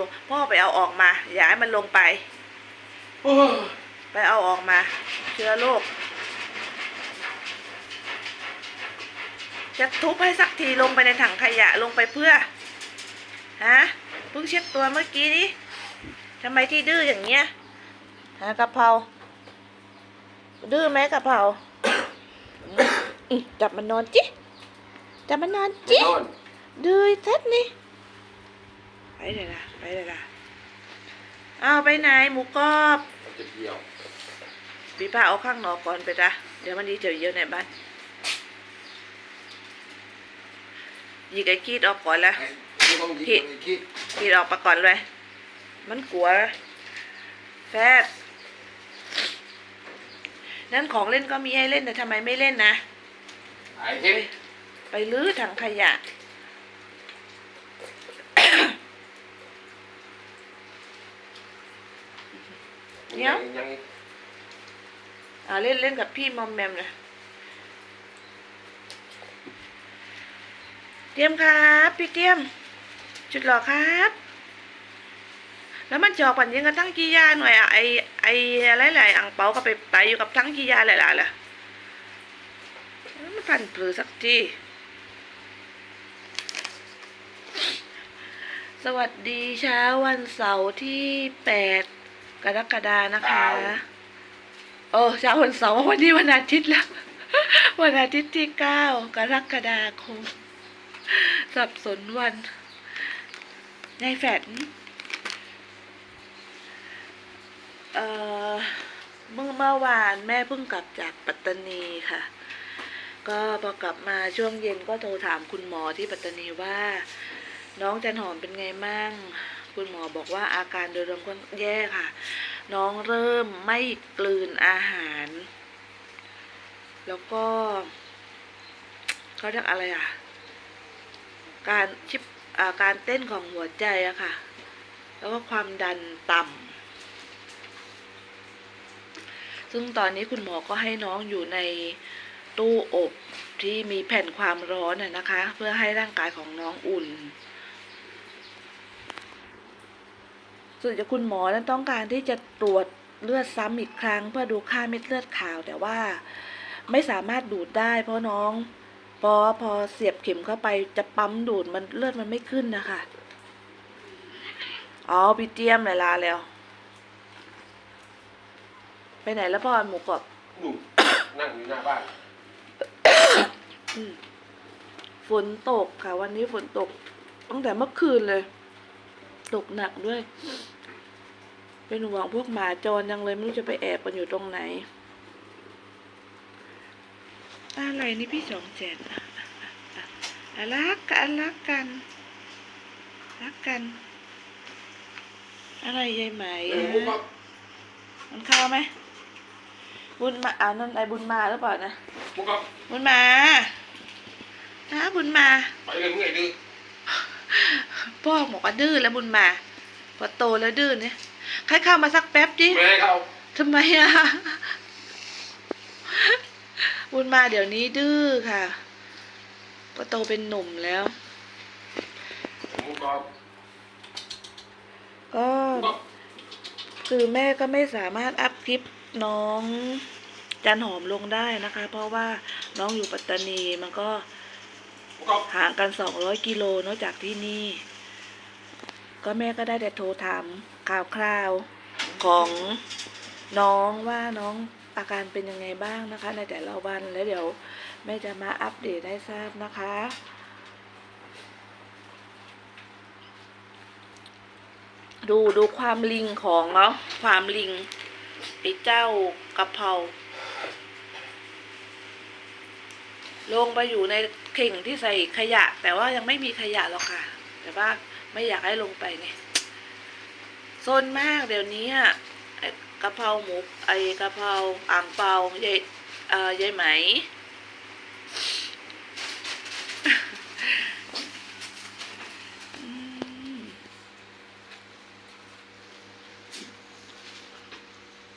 ดูพ่อไปเอาออกมา อย่าให้มันลงไปโอ้ยไปเอาออกมา เชื้อโรคจะทุบให้สักทีลงไปในถังขยะลงไปเพื่อฮะเพิ่งเช็ดตัวเมื่อกี้นี้ทำไมที่ดื้ออย่างเงี้ยฮะกะเพราดื้อไหมกะเพราอืมจับมันนอนจิจับมันนอนจินอนดื้อทัดนี่ ไปเลยล่ะ ไปเลยล่ะเอาไปไหนหมูกรอบมันจะเกี่ยวปีป้าเอาข้างนอกก่อนไปจ้ะเดี๋ยวมันดีเจอเยอะในบ้านหยิกไอ้กีดออกก่อนละไอ้ที่ต้องยิงผิดไอ้คิดกีดออกมาก่อนเลย มันกลัวแฟดนั่นของเล่นก็มีให้เล่นแต่ทำไมไม่เล่นนะไอ้เฮ็ดไปลื้อถังขยะ เดี๋ยวงยังอ่าเล่นเล่นกับพี่มอมแมมนะเตรียมครับพี่เตรียม จุดหล่อครับ แล้วมันจอกปันยังกันทั้งกียาหน่อยอะไอไออะไรหลายๆอ่างเปาก็ไปไปอยู่กับทั้งกียาหลายๆล่ะมันพันผือสักทีสวัสดีเช้าวันเสาร์ที่แปด กรกฎานะคะ โอ้เช้าวันเสาร์วันนี้วันอาทิตย์แล้ว วันอาทิตย์ที่เก้ากรกฎาคม สับสนวัน ในแฟดเอ่อเมื่อเมื่อวานแม่เพิ่งกลับจากปัตตานีค่ะ ก็พอกลับมาช่วงเย็นก็โทรถามคุณหมอที่ปัตตานีว่า น้องจันหอมเป็นไงมั่ง คุณหมอบอกว่าอาการโดยรวมก็แย่ค่ะ น้องเริ่มไม่กลืนอาหาร แล้วก็เขาเรียกอะไรอะ การชิปอ่าการเต้นของหัวใจอะค่ะ แล้วก็ความดันต่ำซึ่งตอนนี้คุณหมอก็ให้น้องอยู่ในตู้อบที่มีแผ่นความร้อนนะคะ เพื่อให้ร่างกายของน้องอุ่น ส่วนจากคุณหมอนั้นต้องการที่จะตรวจเลือดซ้ำอีกครั้ง เพื่อดูค่าเม็ดเลือดขาว แต่ว่าไม่สามารถดูดได้ เพราะน้องพอพอเสียบเข็มเข้าไปจะปั๊มดูดมันเลือดมันไม่ขึ้นนะคะอ๋อพี่เจียมเวลาแล้ว ไปไหนแล้วพ่อหมูกรอบหนุ่มนั่งอยู่หน้าบ้านอืมฝนตกค่ะ วันนี้ฝนตกตั้งแต่เมื่อคืนเลย ตกหนักด้วย เป็นห่วงพวกหมาจรยังเลยไม่รู้จะไปแอบกันอยู่ตรงไหน อะไรนี่พี่สองแสนอะอะอะอะรักกันรักกัน รักกัน อะไรยายไหมมันเข้าไหมบุญมาอ่านั่นไอบุญมาหรือเปล่านะบุญมานะบุญมาไปเลยมึงไงดื้อ พ่อบอกว่าดื้อแล้วบุญมาพอโตแล้วดื้อเนี่ยใครเข้ามาสักแป๊บดิไม่ให้เขาทำไมอะบุญมาเดี๋ยวนี้ดื้อค่ะ ก็โตเป็นหนุ่มแล้วมุกก็ก็มุกก็คือแม่ก็ไม่สามารถอัพคลิปน้องจันหอมลงได้นะคะ เพราะว่าน้องอยู่ปัตตานีมันก็มุกก็ห่างกันสองร้อยกิโลเนอกจากที่นี่ ก็แม่ก็ได้แต่โทรถามข่าวคราวของน้องว่าน้องอาการเป็นยังไงบ้างนะคะ ในแต่ละวันแล้วเดี๋ยวแม่จะมาอัปเดตให้ทราบนะคะ ดูดูความลิงของเนาะความลิงไอ้เจ้ากะเพราลงไปอยู่ในเข่งที่ใส่ขยะ แต่ว่ายังไม่มีขยะหรอกค่ะ แต่ว่า ไม่อยากให้ลงไปไงโซนมากเดี๋ยวนี้อะกะเพราหมูไอกะเพราอ่างเปายายเอ่อยายไหม